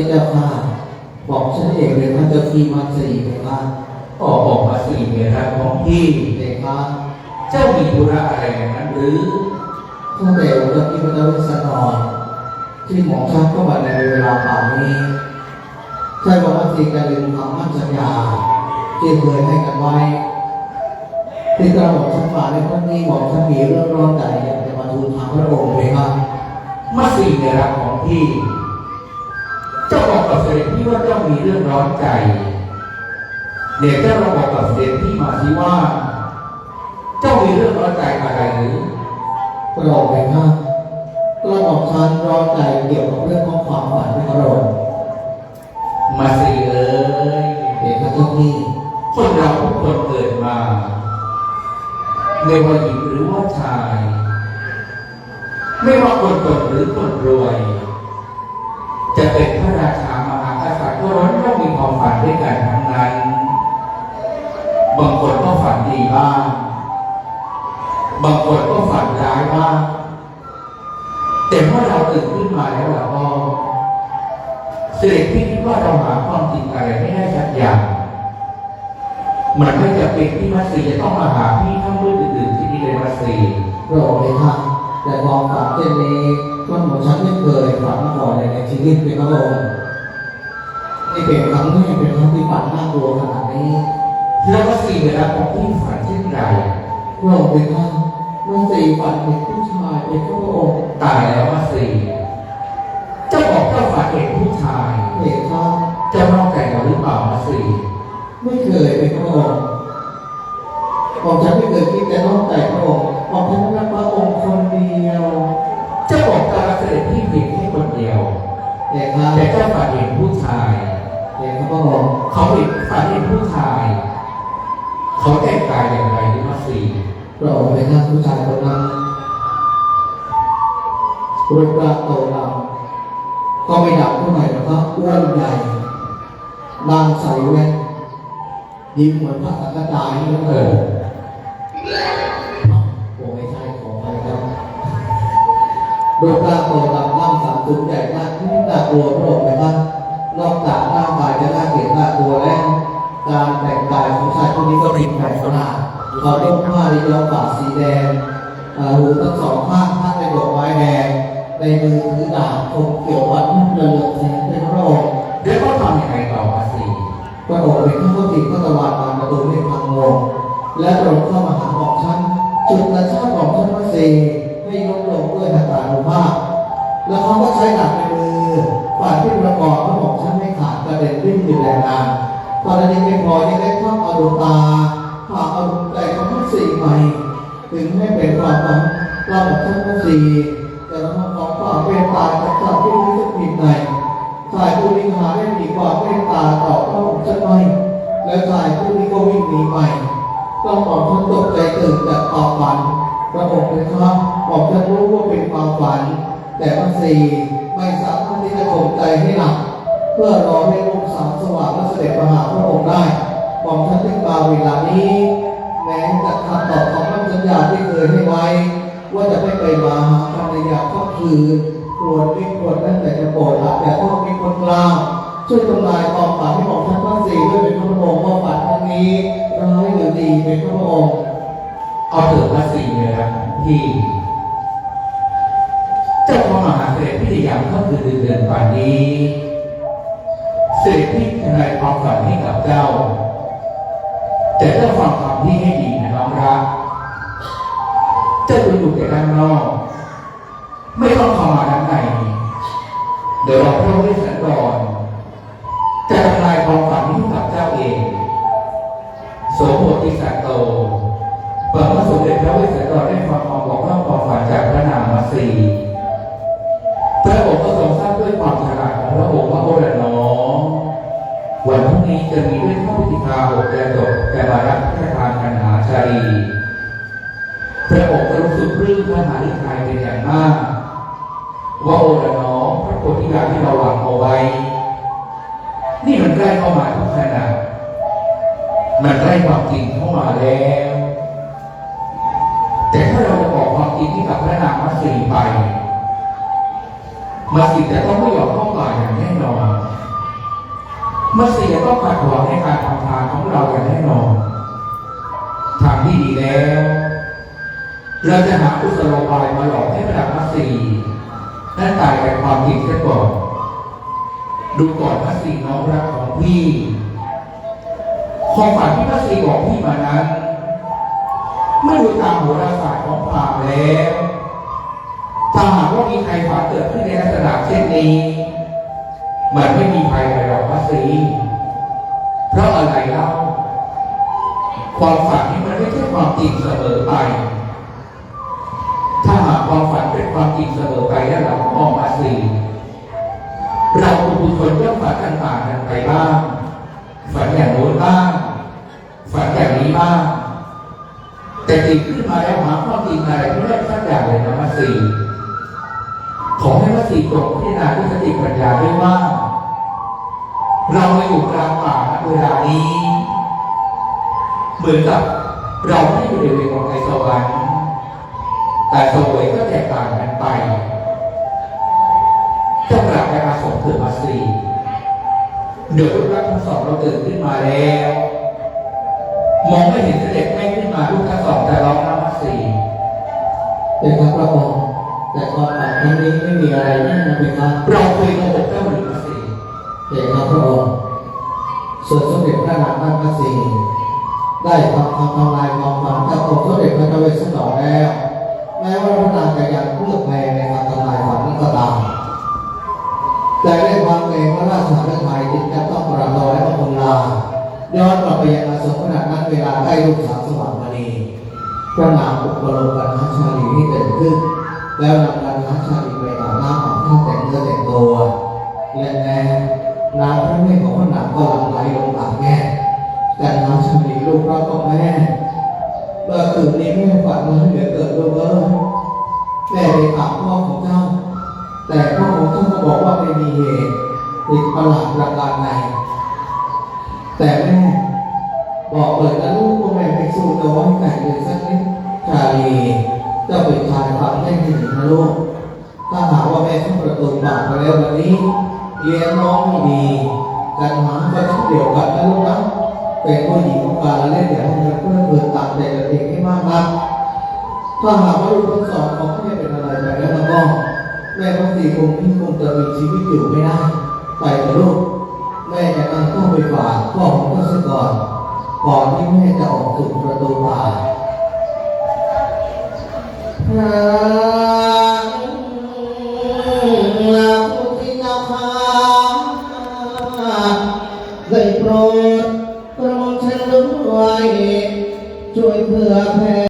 ทธเจ้าค่ะบอกฉันเองเลยว่าเจ้าที่มาสี่เลยค่ะก็ออกมาสี่เมรักของพี่เด็กค่ะเจ้ามีธุระอะไรอย่างนั้นหรือข้าแต่องค์พระพิพากษานอนที่หมอชักเข้ามาในเวลาป่านนี้ใช่บอกว่าสี่การลืมคำมั่นสัญญาที่เคยให้กันไว้ที่กระบอกฉันมาในครั้งนี้บอกฉันมีเรื่องร้อนใจอยากจะมาทูลถามพระองค์เลยค่ะมาสี่เมรักของพี่ เจ้าบอกกับเสด็จพี่ว่าเจ้ามีเรื่องร้อนใจเดี๋ยวเจ้าเราบอกกับเสด็จพี่มาสิว่า เจ้ามีเรื่องร้อนใจอะไรหรือพระองค์เลยค่ะกระบอกฉันร้อนใจเกี่ยวกับเรื่องของความฝันพระองค์มาสี่เอ้ยเด็กค่ะเจ้าพี่คนเราทุกคนเกิดมาไม่ว่าหญิงหรือว่าชาย ไม่ว่าคนจนหรือคนรวย จะเป็นพ ระราชามหากษัตริย์ก็ร้อนก็มีความฝันด้วยกันทั้งนั้น บางคนก็ฝันดีบ้าง บางคนก็ฝันร้ายบ้าง แต่เมื่อเราตื่นขึ้นมาแล้วเราก็เสด็จพี่คิดว่าเราหาความจริงอะไรไม่ได้ชัดอย่างมันไม่จะเป็นที่มัสซีจะต้องมาหาพี่ทั้งมืออื่นๆที่นี่เลยมัสซีพระองค์เลยค่ะแต่ความฝันเช่นนี้ ก็หนูฉันไม่เคยฝันมาก่อนเลยในชีวิตเป็นพระองค์นี่เป็นครั้งแรกเป็นครั้งที่ฝันน่ากลัวขนาดนี้แล้วมัสซีเวลาของพี่ฝันเช่นไรพระองค์เลยค่ะเมื่อสี่ฝันเห็นผู้ชายเป็นพระองค์ตายแล้วมัสซีเจ้าบอกเจ้าฝันเห็นผู้ชายเด็กค่ะเจ้านอกใจเราหรือเปล่ามัสซีไม่เคยเป็นพระองค์ผมฉันไม่เคยคิดจะนอกใจพระองค์ผมฉันรักพระองค์คนเดียว เจ้าบอกเจ้ารักเสด็จพี่เพียงแค่คนเดียวเด็กค่ะแต่เจ้าฝันเห็นผู้ชายเด็กค่ะพระองค์เขาเห็นฝันเห็นผู้ชาย เขาแต่งกายอย่างไรหรือมัสซีพระองค์เป็นหน้าผู้ชายคนนั้นรูปร่างโตดำก็ไม่ดำเท่าไหร่นะครับอ้วนใหญ่นางใสแว่นยิ้มเหมือนพระสังฆจายนี่นะเอเรูปร่างโตดำร่างสามสูงใหญ่มากที่น่ากลัวพระองค์นะครับนอกจากร่างกายจะน่าเกลียดน่ากลัวแล้วการแต่งกายของชายคนนี้ก็ผิดแปลกประหลาดเขาต้องผ้าที่ย้อมปากสีแดงอ่าหูทั้งสองข้างท่านเป็นดอกไม้แดงในมือถือดาบคมเขียววัดนุ่งเรืองแสงเป็นพระองค์แล้วเขาทำยังไงต่อมัสซีพระองค์เป็นข้าพติข้าตวาดมาประตูไม่พังงงและตรงเข้ามาหาของฉันจุดกระชากของฉันว่าเซ แล้วเขาก็ใช้ดาบในมือฝ่ายที่ประกอบพระบอกฉันไม่ขาดกระเด็นวิ่งอยู่แรงงานตอนนี้ไม่พอยังได้เข้าเอาดวงตาพาเอาดวงใจของสี่ใหม่ ถึงไม่เป็นความหวังเราบอกท่านทั้งสี่แต่เราของความเป็นตาจากสัตว์ที่รู้สึกผิดในฝ่ายผู้นี้หาได้มีความเป็นตาต่อพระองค์ฉันไม่และฝ่ายผู้นี้ก็วิ่งหนีไปต้องบอกท่านตกใจตื่นจากความฝันพระองค์เป็นครับบอกท่านรู้ว่าเป็นความฝัน แต่ทั้งสี่ไม่สามารถที่จะข่มใจให้หนัก เพื่อรอให้ลูกสาวสว่างและเสด็จมาหาพระองค์ได้ผมท่านถึงมาเวลานี้ แม้จะขัดต่อคำมั่นสัญญาที่เคยให้ไว้ ว่าจะไม่ไปมาหาภรรยาก็คือควรไม่ควรนั่นแต่จะโปรดละแต่ต้องมีคนกลางช่วยทำลายความฝันให้ของท่านทั้งสี่ด้วยเป็นพระองค์ว่าฝันครั้งนี้ร้ายหรือดีเป็นพระองค์เอาเถิดพระศรีเนื้อที่เจ้าพ่ มหาเสด็จพิธียามก็คือเดือนเดือนป่านนี้เสด็จพี่ทนายความฝันให้กับเจ้า แต่เจ้าฟังคำที่ให้ดีนะน้องรักเจ้าอยู่แต่ด้านนอก ไม่ต้องเข้ามาด้านในเดี๋ยวเราพระวิสันดรจะทำลายความฝันนี้กับเจ้าเอง โสมโพธิสัต กแดนตกแต่มารับพระทานกันหาชาลีพระองค์ก็รู้สึกปลื้มพระหาฤทัยเป็นอย่างมาก ว่าโอระน้องพระโพธิญาณที่เราหวังเอาไว้ นี่มันใกล้เข้ามาทุกขณะมันใกล้ความจริงเข้ามาแล้ว แต่ถ้าเราจะบอกความจริงที่กับพระนางมัตสีไปมัตสีจะต้องไม่ยอมเข้าป่าอย่อนมัตสีจะต้องขัดขวางในการทำทานของเราอย่างแน่นอนทางที่ดีแล้ว เราจะหาอุสโลบายมาหลอกให้พระนางมัตสีนั้นตายแต่ความจริงเสียก่อนดูก่อนมัตสีน้องรักของพี่ความฝันที่พระศรีบอกพี่มานั้นไม่ดูตามโหราศาสตร์ของพรามแล้วถ้าหากว่ามีใครฝันเกิดขึ้นในลักษณะเช่นนี้ มันไม่มีภัยอะไรหรอกพระศรีเพราะอะไรเล่าความฝันนี้มันไม่ใช่ความจริงเสมอไป ถ้าหากความฝันเป็นความจริงเสมอไปแล้วเราก็มองมาสีเราเป็นบุคคลย่อมฝันต่างๆกันไปบ้างฝันอย่างโน้นบ้างฝันอย่างนี้บ้างแต่ตื่นขึ้นมาแล้วหาความจริงอะไรไม่ได้สักอย่างเลยนะมาสี่ ขอให้มาสี่โปรดพิจารณาด้วยสติปัญญาด้วยว่า เรามาอยู่กลางป่าณเวลานี้ เหมือนกับเราไม่ได้อยู่ในเวของในสวรรค์แต่สวยก็แตกต่างกันไปจ้ากลับไปอาสมเถิดมาสีเดี๋ยวลูกรักทั้งสองเราตื่นขึ้นมาแล้ว มองไม่เห็นเสด็จแม่ขึ้นมาลูกทั้งสองจะร้องน้ำมัสีเป็นครับพระอง แต่ความฝันครั้งนี้ไม่มีอะไรแน่นอนเป็นครับเราเคยโกหกเจ้าหรือมัสีเป็นครับพระองค์ส่วนสมเด็จพระนางนาคสีได้ทำคำทำลายความฝันกับองค์สมเด็จพระเจ้าเวสสันดรแล้ว แม้ว่าพระนางจะยังเลือกแพงในการทำลายฝันนั้นก็ตามแต่ได้ความเกรงว่าราชาฤทัยจึงจะต้องประทอยและประคุณลาย้อนกลับไปยังอาสมขณะนั้นเวลาใกล้ลูกสาวสว่างมณีพระนางอุปโลกกันชาลีให้เกิดขึ้น แล้วนำกันหาชาลีไปอาบน้ำอาบท่าแต่งเนื้อแต่งตัวและแน่น้ำพระเนตของพระนางก็หลั่งไหลลงอาบแง่กันหาชาลีลูกเราก็แม่เมื่อคืนนี้แม่ฝันว่าเหลือเกิดลูกเอ้ยแม่ได้ถามพ่อของเจ้า แต่พ่อของเจ้าก็บอกว่าไม่มีเหตุติดประหลาดประการใดแต่แม่บอกเลยนะลูกว่าแม่ไม่สู้ตัวให้ไก่เลยสักนิดชาลีเจ้าเป็นชายฝันได้หนึ่ง นะลูกถ้าหากว่าแม่เข้าประตูปากไปแล้ววันนี้ เลี้ยงน้องไม่ดีกันหมาก็เช่นเดียวกันนะลูกนะเป็นผู้หญิงของการเล่นอย่าให้มันเพื่อนเพื่อนตามใจตัวเองให้มากนักถ้าหากว่าลูกทั้งสองของแม่เป็นอะไรไปแล้วแล้วก็แม่ทั้งสี่คงที่คงจะมีชีวิตอยู่ไม่ได้ไปเถอะลูกแม่จะต้องข้าไปฝากพ่อของเจ้าเสียก่อนก่อนที่แม่จะออกสู่ประตูป่า โปรดกระหม่อมฉันด้วยช่วยเพื่อแผ่